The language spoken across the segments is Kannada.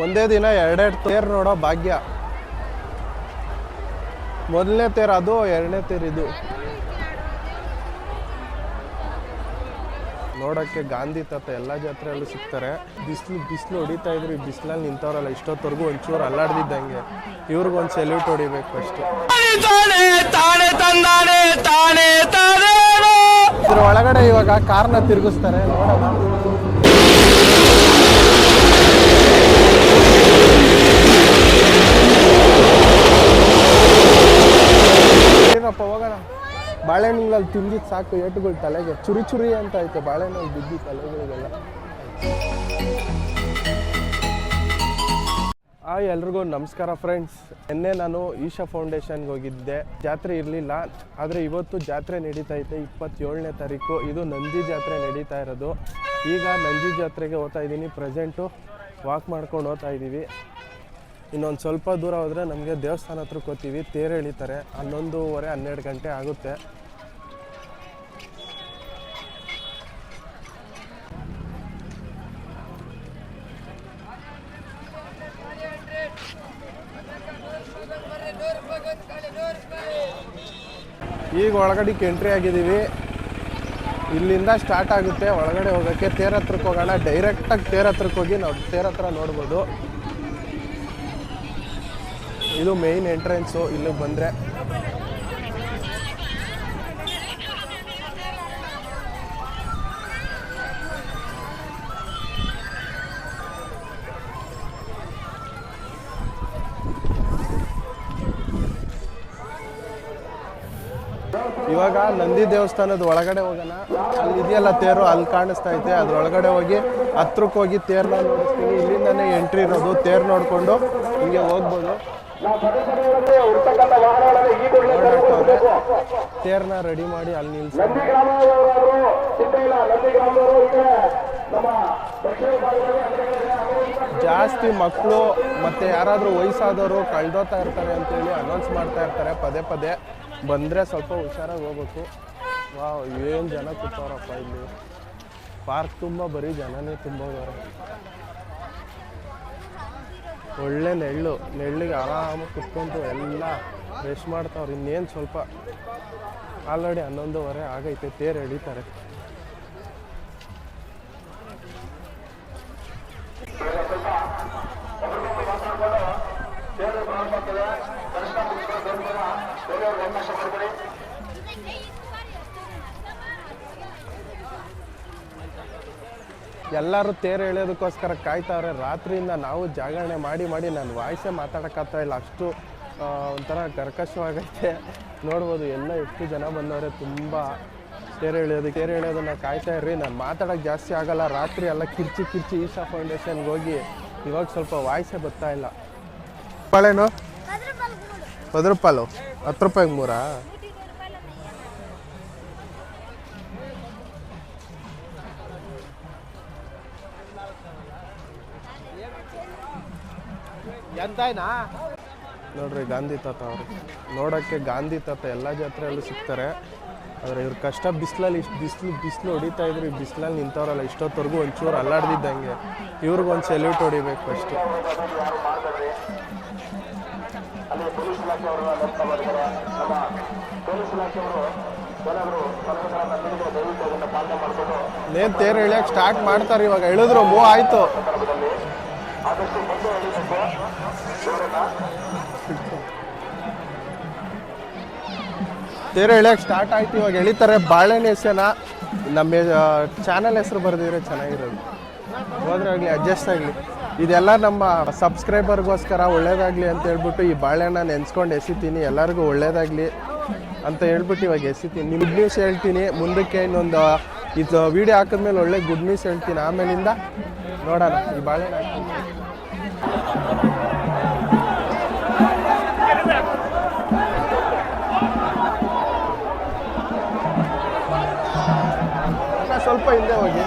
ಒಂದೇ ದಿನ ಎರಡೆರಡು ತೇರು ನೋಡೋ ಭಾಗ್ಯ. ಮೊದಲನೇ ತೇರು ಅದು, ಎರಡನೇ ತೇರು ಇದು. ನೋಡೋಕ್ಕೆ ಗಾಂಧಿ ತಾತ ಎಲ್ಲ ಜಾತ್ರೆಯಲ್ಲೂ ಸಿಗ್ತಾರೆ. ಬಿಸಿಲು ಬಿಸಿಲು ಹೊಡಿತಾ ಇದ್ರು, ಈ ಬಿಸಿಲಲ್ಲಿ ನಿಂತವ್ರಲ್ಲ, ಇಷ್ಟೊತ್ತವರೆಗೂ ಒಂಚೂರು ಅಲ್ಲಾಡ್ದಿದ್ದಂಗೆ. ಇವ್ರಿಗೊಂದು ಸೆಲ್ಯೂಟ್ ಹೊಡಿಬೇಕು ಫಸ್ಟ್ ಇದ್ರ ಒಳಗಡೆ ಇವಾಗ ಕಾರ್ನ ತಿರುಗಿಸ್ತಾರೆ, ನೋಡೋಣ ಏನಪ್ಪ ಹೋಗೋಣ ಬಾಳೆಹಣ್ಣಲ್ಲಿ ತಿಂದಿದ್ದು ಸಾಕು ಏಟುಗಳು ತಲೆಗೆ. ಚುರಿ ಚುರಿ ಅಂತ ಆಯಿತು ಬಾಳೆಹಣ್ಣಲ್ಲಿ ಬಿದ್ದಿ ತಲೆಗಳಿಗೆಲ್ಲ. ಆ ಎಲ್ರಿಗೂ ನಮಸ್ಕಾರ ಫ್ರೆಂಡ್ಸ್. ನಿನ್ನೆ ನಾನು ಈಶಾ ಫೌಂಡೇಶನ್ಗೆ ಹೋಗಿದ್ದೆ. ಜಾತ್ರೆ ಇರಲಿಲ್ಲ, ಆದರೆ ಇವತ್ತು ಜಾತ್ರೆ ನಡೀತಾ ಐತೆ, ಇಪ್ಪತ್ತೇಳನೇ ತಾರೀಕು. ಇದು ನಂದಿ ಜಾತ್ರೆ ನಡೀತಾ ಇರೋದು. ಈಗ ನಂದಿ ಜಾತ್ರೆಗೆ ಹೋಗ್ತಾ ಇದ್ದೀನಿ ಪ್ರೆಸೆಂಟು ವಾಕ್ ಮಾಡ್ಕೊಂಡು ಹೋಗ್ತಾ ಇದ್ದೀವಿ ಇನ್ನೊಂದು ಸ್ವಲ್ಪ ದೂರ ಹೋದರೆ ನಮಗೆ ದೇವಸ್ಥಾನ ಹತ್ರಕ್ಕೆ ಹೋಗ್ತೀವಿ, ತೇರು ಎಳಿತಾರೆ. ಹನ್ನೊಂದೂವರೆ, ಹನ್ನೆರಡು ಗಂಟೆ ಆಗುತ್ತೆ. ಈಗ ಒಳಗಡೆಗೆ ಎಂಟ್ರಿ ಆಗಿದ್ದೀವಿ. ಇಲ್ಲಿಂದ ಸ್ಟಾರ್ಟ್ ಆಗುತ್ತೆ. ಒಳಗಡೆ ಹೋಗೋಕ್ಕೆ ತೇರ ಹತ್ರಕ್ಕೆ ಹೋಗೋಣ. ಡೈರೆಕ್ಟಾಗಿ ತೇರ ಹತ್ರಕ್ಕೆ ಹೋಗಿ ನಾವು ತೇರ ಹತ್ರ ನೋಡ್ಬೋದು. ಇದು ಮೇನ್ ಎಂಟ್ರೆನ್ಸು ಇಲ್ಲಿಗೆ ಬಂದರೆ ಇವಾಗ ನಂದಿ ದೇವಸ್ಥಾನದ ಒಳಗಡೆ ಹೋಗೋಣ. ಅಲ್ಲಿ ಇದೆಯಲ್ಲ ತೇರು, ಅಲ್ಲಿ ಕಾಣಿಸ್ತಾ ಐತೆ. ಅದ್ರ ಒಳಗಡೆ ಹೋಗಿ ಹತ್ರಕ್ಕೆ ಹೋಗಿ ತೇರ್ನ ನೋಡಿಸ್ತೀನಿ ಇಲ್ಲಿಂದಾನೇ ಎಂಟ್ರಿ ಇರೋದು. ತೇರು ನೋಡಿಕೊಂಡು ಹಿಂಗೆ ಹೋಗ್ಬೋದು. ತೇರ್ನ ರೆಡಿ ಮಾಡಿ ಅಲ್ಲಿ ನಿಲ್ಸಿ. ಜಾಸ್ತಿ ಮಕ್ಕಳು ಮತ್ತೆ ಯಾರಾದರೂ ವಯಸ್ಸಾದವರು ಕಳ್ದೋತಾ ಇರ್ತಾರೆ ಅಂತೇಳಿ ಅನೌನ್ಸ್ ಮಾಡ್ತಾ ಇರ್ತಾರೆ. ಪದೇ ಪದೇ ಬಂದರೆ ಸ್ವಲ್ಪ ಹುಷಾರಾಗಿ ಹೋಗ್ಬೇಕು. ವಾವ್ ಏನು ಜನ ಕೂತವ್ರಪ್ಪ ಇಲ್ಲಿ. ಪಾರ್ಕ್ ತುಂಬ ಬರೀ ಜನನೇ ತುಂಬೋದವ್ರೆ ಒಳ್ಳೆ ನೆಳ್ಳು, ನೆಳ್ಳಿಗೆ ಆರಾಮಾಗಿ ಕುತ್ಕೊಂಡು ಎಲ್ಲ ರೆಸ್ಟ್ ಮಾಡ್ತಾವ್ರು. ಇನ್ನೇನು ಸ್ವಲ್ಪ, ಆಲ್ರೆಡಿ ಹನ್ನೊಂದುವರೆ ಆಗೈತೆ, ತೇರು ಎಳಿತಾರೆ. ಎಲ್ಲರೂ ತೇರು ಎಳೆಯೋದಕ್ಕೋಸ್ಕರ ಕಾಯ್ತಾವ್ರೆ ರಾತ್ರಿಯಿಂದ ನಾವು ಜಾಗರಣೆ ಮಾಡಿ ಮಾಡಿ ನಾನು ವಾಯ್ಸೇ ಮಾತಾಡೋಕ್ಕಾಗ್ತಾ ಇಲ್ಲ. ಅಷ್ಟು ಒಂಥರ ಕರ್ಕಶವಾಗೈತೆ. ನೋಡ್ಬೋದು ಎಲ್ಲ ಎಷ್ಟು ಜನ ಬಂದವ್ರೆ. ತುಂಬ ತೇರು ಎಳೆಯೋದು ತೇರು ಎಳೆಯೋದನ್ನ ಕಾಯ್ತಾ ಇರ್ರಿ. ನಾನು ಮಾತಾಡೋಕ್ಕೆ ಜಾಸ್ತಿ ಆಗಲ್ಲ. ರಾತ್ರಿ ಎಲ್ಲ ಕಿರ್ಚಿ ಕಿರ್ಚಿ ಈಶಾ ಫೌಂಡೇಶನ್ಗೆ ಹೋಗಿ ಇವಾಗ ಸ್ವಲ್ಪ ವಾಯ್ಸೇ ಬರ್ತಾ ಇಲ್ಲ. ಬಾಳೆನು ಹತ್ತು ರೂಪಾಯಿ ಹತ್ತು ರೂಪಾಯಿಗೆ ಮೂರಾ? ನೋಡ್ರಿ ಗಾಂಧಿ ತಾತ ಅವರು. ನೋಡೋಕ್ಕೆ ಗಾಂಧಿ ತಾತ ಎಲ್ಲ ಜಾತ್ರೆಯಲ್ಲೂ ಸಿಗ್ತಾರೆ. ಆದರೆ ಇವ್ರ ಕಷ್ಟ ಬಿಸಿಲಲ್ಲಿ ಇಷ್ಟು ಬಿಸಿಲು ಬಿಸಿಲು ಹೊಡಿತಾ ಇದ್ರು ಈ ಬಿಸಿಲಲ್ಲಿ ನಿಂತವ್ರಲ್ಲ ಇಷ್ಟೊತ್ತವರೆಗೂ ಒಂಚೂರು ಅಲ್ಲಾಡ್ದಿದ್ದಂಗೆ. ಇವ್ರಿಗೊಂದು ಸೆಲ್ಯೂಟ್ ಹೊಡಿಬೇಕು ಅಷ್ಟು. ನೇನ್ ತೇರು ಇಳಿಯಕ್ಕೆ ಸ್ಟಾರ್ಟ್ ಮಾಡ್ತಾರೆ ಇವಾಗ. ಎಳಿದ್ರು ಮೂವ್ ಆಯ್ತು. ತೇರು ಹೇಳಕ್ ಸ್ಟಾರ್ಟ್ ಆಯ್ತು ಇವಾಗ ಎಳಿತಾರೆ ಬಾಳೆನ ಹೆಸನ ನಮ್ಮ ಚಾನಲ್ ಹೆಸರು ಬರೆದಿದ್ರೆ ಚೆನ್ನಾಗಿರೋದು. ಹೋದ್ರೆ ಆಗಲಿ ಅಡ್ಜಸ್ಟ್ ಆಗಲಿ. ಇದೆಲ್ಲ ನಮ್ಮ ಸಬ್ಸ್ಕ್ರೈಬರ್ಗೋಸ್ಕರ ಒಳ್ಳೇದಾಗಲಿ ಅಂತ ಹೇಳ್ಬಿಟ್ಟು ಈ ಬಾಳೆನ ನೆನ್ಸ್ಕೊಂಡು ಎಸಿತೀನಿ. ಎಲ್ಲರಿಗೂ ಒಳ್ಳೇದಾಗಲಿ ಅಂತ ಹೇಳ್ಬಿಟ್ಟು ಇವಾಗ ಎಸಿತೀನಿ. ಗುಡ್ ನ್ಯೂಸ್ ಹೇಳ್ತೀನಿ. ಮುಂದಕ್ಕೆ ಇನ್ನೊಂದು ಇದು ವಿಡಿಯೋ ಹಾಕಿದ್ಮೇಲೆ ಒಳ್ಳೆ ಗುಡ್ ನ್ಯೂಸ್ ಹೇಳ್ತೀನಿ. ಆಮೇಲಿಂದ ನೋಡೋಣ. ಈ. ಅಕ್ಕ, ಸ್ವಲ್ಪ ಹಿಂದೆ ಹೋಗಿ.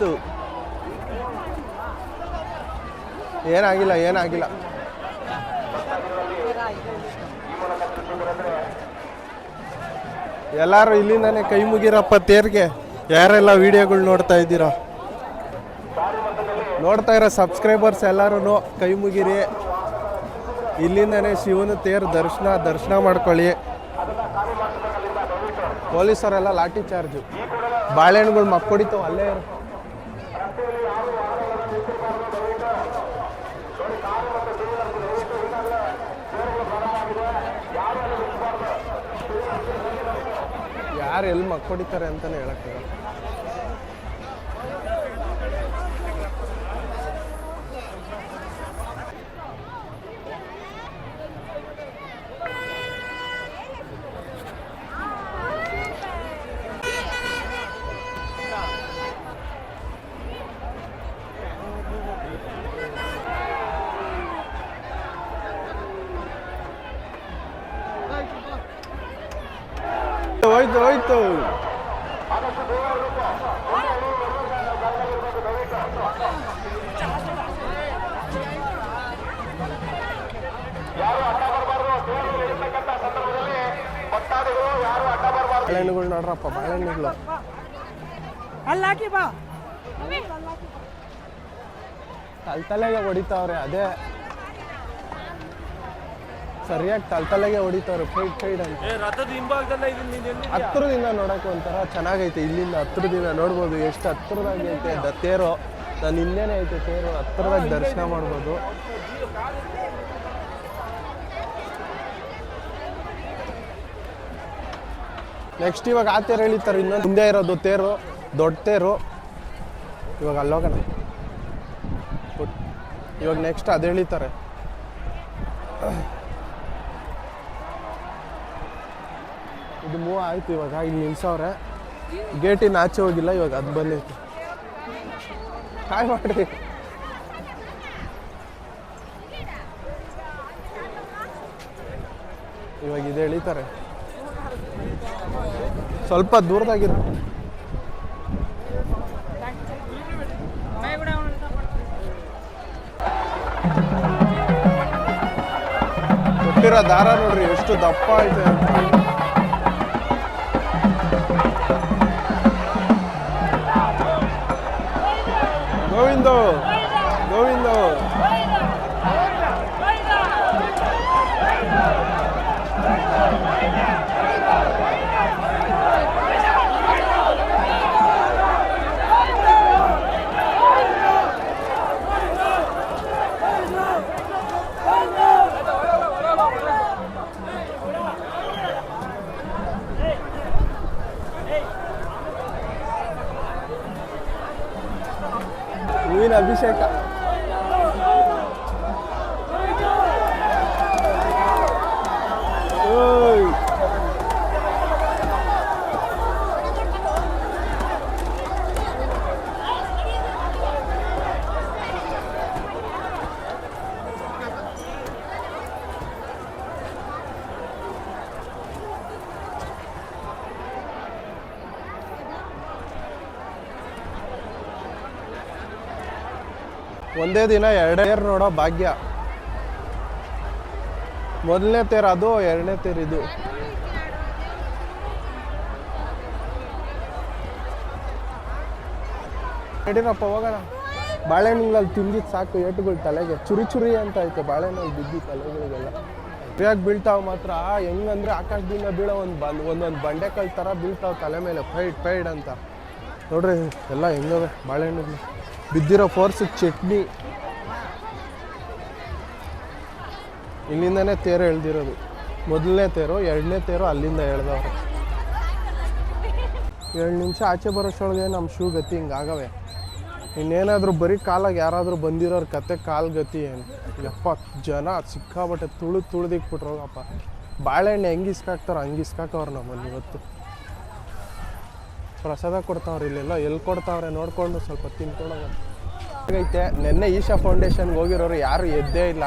ಹೋಯ್ತು ಏನಾಗಿಲ್ಲ ಏನಾಗಿಲ್ಲ. ಎಲ್ಲರೂ ಇಲ್ಲಿಂದಾನೆ ಕೈ ಮುಗಿರಪ್ಪ ತೇರ್ಗೆ. ಯಾರೆಲ್ಲ ವಿಡಿಯೋಗಳು ನೋಡ್ತಾ ಇದ್ದೀರಾ? ನೋಡ್ತಾ ಇರೋ ಸಬ್ಸ್ಕ್ರೈಬರ್ಸ್ ಎಲ್ಲರೂ ಕೈ ಮುಗಿರಿ. ಇಲ್ಲಿಂದನೇ ಶಿವನ ತೇರು ದರ್ಶನ ದರ್ಶನ ಮಾಡ್ಕೊಳ್ಳಿ. ಪೊಲೀಸರೆಲ್ಲ ಲಾಠಿ ಚಾರ್ಜು. ಬಾಳೆಹಣ್ಣುಗಳು ಮಕ್ಕಳಿತು ಅಲ್ಲೇ ಇರು. ಯಾರು ಎಲ್ಲಿ ಮಕ್ಕೊಡಿತಾರೆ ಅಂತಾನೆ ಹೇಳಕ್ಕಾಗಲ್ಲ. ಹೋಯ್ತು ಬಾಳೆಹಣ್ಣುಗಳು ನೋಡ್ರಪ್ಪ ಬಾಳೆಹಣ್ಣುಗಳು. ಅಲ್ಲಾಕಿ ಬಾ. ತಲೆ ತಲೆಗೆ ಹೊಡಿತಾವ್ರೆ ಅದೇ. ಸರಿಯಾಗಿ ತಲ್ ತಲೆಗೆ ಹೊಡಿತಾವ್ರೆ ಫೈಟ್ ಫೈಟ್ ಅಂತ. ರಥದ ಹಿಂಭಾಗದಲ್ಲ ಹತ್ರದಿಂದ ನೋಡಕ್ಕೆ ಒಂಥರ ಚೆನ್ನಾಗೈತೆ ಇಲ್ಲಿಂದ ಹತ್ರದಿಂದ ನೋಡ್ಬೋದು ಎಷ್ಟು ಹತ್ರದಾಗಿ ಐತೆ ದ ತೇರು. ನಾನು ಹಿಂದೆನೇ ಐತೆ ತೇರು ಹತ್ರದಾಗ ದರ್ಶನ ಮಾಡ್ಬೋದು. ನೆಕ್ಸ್ಟ್ ಇವಾಗ ಆ ತೇರು ಎಳಿತಾರೆ ಇನ್ನೊಂದು ಹಿಂದೆ ಇರೋದು ತೇರು ದೊಡ್ಡ ತೇರು. ಇವಾಗ ಅಲ್ಲೋಗಣ ಇವಾಗ ನೆಕ್ಸ್ಟ್ ಅದು ಎಳಿತಾರೆ. ಇದು ಮೂವ್ ಆಯ್ತು ಇವಾಗ. ಇಲ್ಲಿ ನಿಲ್ಸವ್ರೆ. ಗೇಟಿನ ಆಚೆ ಹೋಗಿಲ್ಲ, ಇವಾಗ ಅದು ಬಂದೈತೆ. ಕಾಯ್ ಮಾಡ್ರಿ. ಇವಾಗ ಇದು ಎಳಿತಾರೆ. ಸ್ವಲ್ಪ ದೂರದಾಗಿರ. ಕೊಟ್ಟಿರೋ ದಾರ ನೋಡ್ರಿ, ಎಷ್ಟು ದಪ್ಪ ಐತೆ No window. No window. అభిషేక ಒಂದೇ ದಿನ ಎರಡೇ ತೇರು ನೋಡೋ ಭಾಗ್ಯ. ಮೊದಲನೇ ತೇರು ಅದು, ಎರಡನೇ ತೇರು ಇದು. ಯಡಿಯೂರಪ್ಪ ಹೋಗೋಣ. ಬಾಳೆಹಣ್ಣಲ್ಲಿ ತಿಂದಿದ್ದು ಸಾಕು, ಏಟುಗಳು ತಲೆಗೆ. ಚುರಿ ಚುರಿ ಅಂತ ಐತೆ ಬಾಳೆಹಣ್ಣಲ್ಲಿ ಬಿದ್ದು ತಲೆಗಳಿಗೆಲ್ಲ. ಸರಿಯಾಗಿ ಬೀಳ್ತಾವೆ ಮಾತ್ರ. ಹೆಂಗಂದ್ರೆ ಆಕಾಶದಿಂದ ಬೀಳೋ ಒಂದು ಬಂದು, ಒಂದೊಂದು ಬಂಡೆಕಲ್ ಥರ ಬೀಳ್ತಾವೆ ತಲೆ ಮೇಲೆ. ಫೈಡ್ ಫೈಡ್ ಅಂತ. ನೋಡ್ರಿ, ಎಲ್ಲ ಹೆಂಗವೆ, ಬಾಳೆಹಣ್ಣುಗಳು. ಬಿದ್ದಿರೋ ಫೋರ್ಸ್ ಚಟ್ನಿ. ಇಲ್ಲಿಂದನೇ ತೇರು ಎಳ್ದಿರೋದು. ಮೊದಲನೇ ತೇರು, ಎರಡನೇ ತೇರು ಅಲ್ಲಿಂದ ಎಳ್ದವ್ರೆ. ಏಳು ನಿಮಿಷ ಆಚೆ ಬರೋಷ್ಟೊಳಗೆ ನಮ್ಮ ಶೂ ಗತಿ ಹಿಂಗಾಗವೆ ಇನ್ನೇನಾದರೂ ಬರೀ ಕಾಲಾಗ ಯಾರಾದರೂ ಬಂದಿರೋರ ಕತೆ ಕಾಲ್ ಗತಿ ಏನು? ಯಪ್ಪ, ಜನ ಸಿಕ್ಕಾಬಟ್ಟೆ ತುಳಿದು ತುಳಿದಿಕ್ಬಿಟ್ರೋಗಪ್ಪ ಬಾಳೆಹಣ್ಣು ಹೆಂಗೆ ಇಸ್ಕಾಕ್ತಾರೋ ಹಂಗೆ ಇಸ್ಕಾಕವ್ರು ನಮ್ಮಲ್ಲಿ ಇವತ್ತು. ಪ್ರಸಾದ ಕೊಡ್ತಾವ್ರೆ ಇಲ್ಲೆಲ್ಲ ಎಲ್ಲಿ ಕೊಡ್ತಾವ್ರೆ ನೋಡಿಕೊಂಡು ಸ್ವಲ್ಪ ತಿನ್ಕೊಂಡೋಗ ನಿನ್ನೆ ಈಶಾ ಫೌಂಡೇಶನ್ಗೆ ಹೋಗಿರೋರು ಯಾರು ಎದ್ದೇ ಇಲ್ಲ.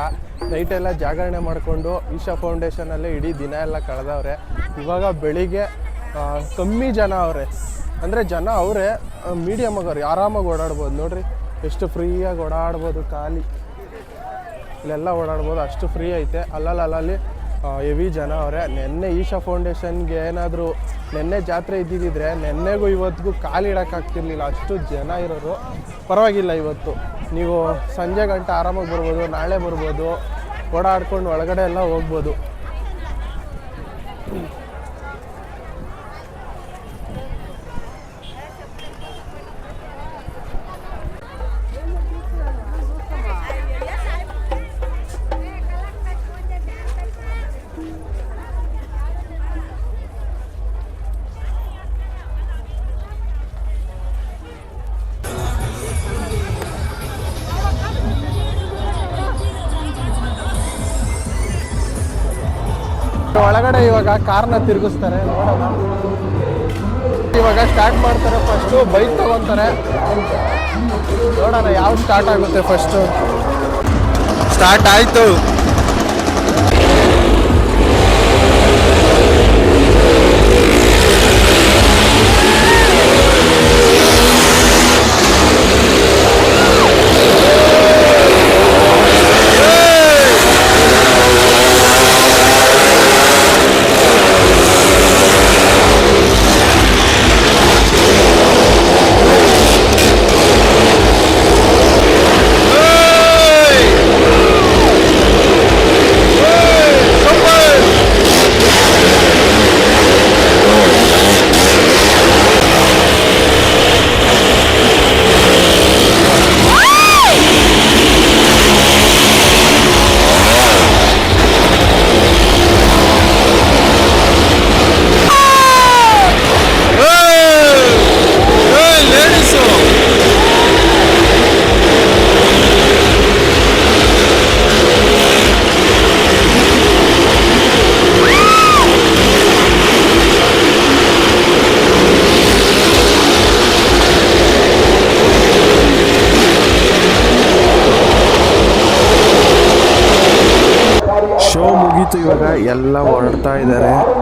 ನೈಟೆಲ್ಲ ಜಾಗರಣೆ ಮಾಡಿಕೊಂಡು ಈಶಾ ಫೌಂಡೇಶನಲ್ಲೇ ಇಡೀ ದಿನ ಎಲ್ಲ ಕಳೆದವ್ರೆ. ಇವಾಗ ಬೆಳಿಗ್ಗೆ ಕಮ್ಮಿ ಜನ ಅವರೇ. ಅಂದರೆ ಜನ ಅವರೇ ಮೀಡಿಯಮ್ ಆಗೋರು ಆರಾಮಾಗಿ ಓಡಾಡ್ಬೋದು. ನೋಡ್ರಿ, ಎಷ್ಟು ಫ್ರೀಯಾಗಿ ಓಡಾಡ್ಬೋದು ಖಾಲಿ. ಇಲ್ಲೆಲ್ಲ ಓಡಾಡ್ಬೋದು, ಅಷ್ಟು ಫ್ರೀ ಐತೆ. ಅಲ್ಲಲ್ಲಿ ಅಲ್ಲಲ್ಲಿ ಹೆವಿ ಜನ ಅವರೇ, ನೆನ್ನೆ ಈಶಾ ಫೌಂಡೇಶನ್ಗೆ ಏನಾದರೂ ನೆನ್ನೆ ಜಾತ್ರೆ ಇದ್ದಿದ್ದಿದ್ರೆ ನೆನ್ನೆಗೂ ಇವತ್ತಿಗೂ ಕಾಲಿಡೋಕ್ಕಾಗ್ತಿರ್ಲಿಲ್ಲ ಅಷ್ಟು ಜನ ಇರೋರು. ಪರವಾಗಿಲ್ಲ ಇವತ್ತು. ನೀವು ಸಂಜೆ ಗಂಟೆ ಆರಾಮಾಗಿ ಬರ್ಬೋದು, ನಾಳೆ ಬರ್ಬೋದು, ಓಡಾಡ್ಕೊಂಡು ಒಳಗಡೆ ಎಲ್ಲ ಹೋಗ್ಬೋದು. ಇವಾಗ ಕಾರ್ನ ತಿರುಗಿಸ್ತಾರೆ, ನೋಡೋಣ. ಇವಾಗ ಸ್ಟಾರ್ಟ್ ಮಾಡ್ತಾರೆ ಫಸ್ಟು ಬೈಕ್ ತಗೊಂತಾರೆ. ನೋಡೋಣ ಯಾವ ಸ್ಟಾರ್ಟ್ ಆಗುತ್ತೆ ಫಸ್ಟು ಸ್ಟಾರ್ಟ್ ಆಯಿತು. ಎಲ್ಲ ಹೊರಡ್ತಾ ಇದ್ದಾರೆ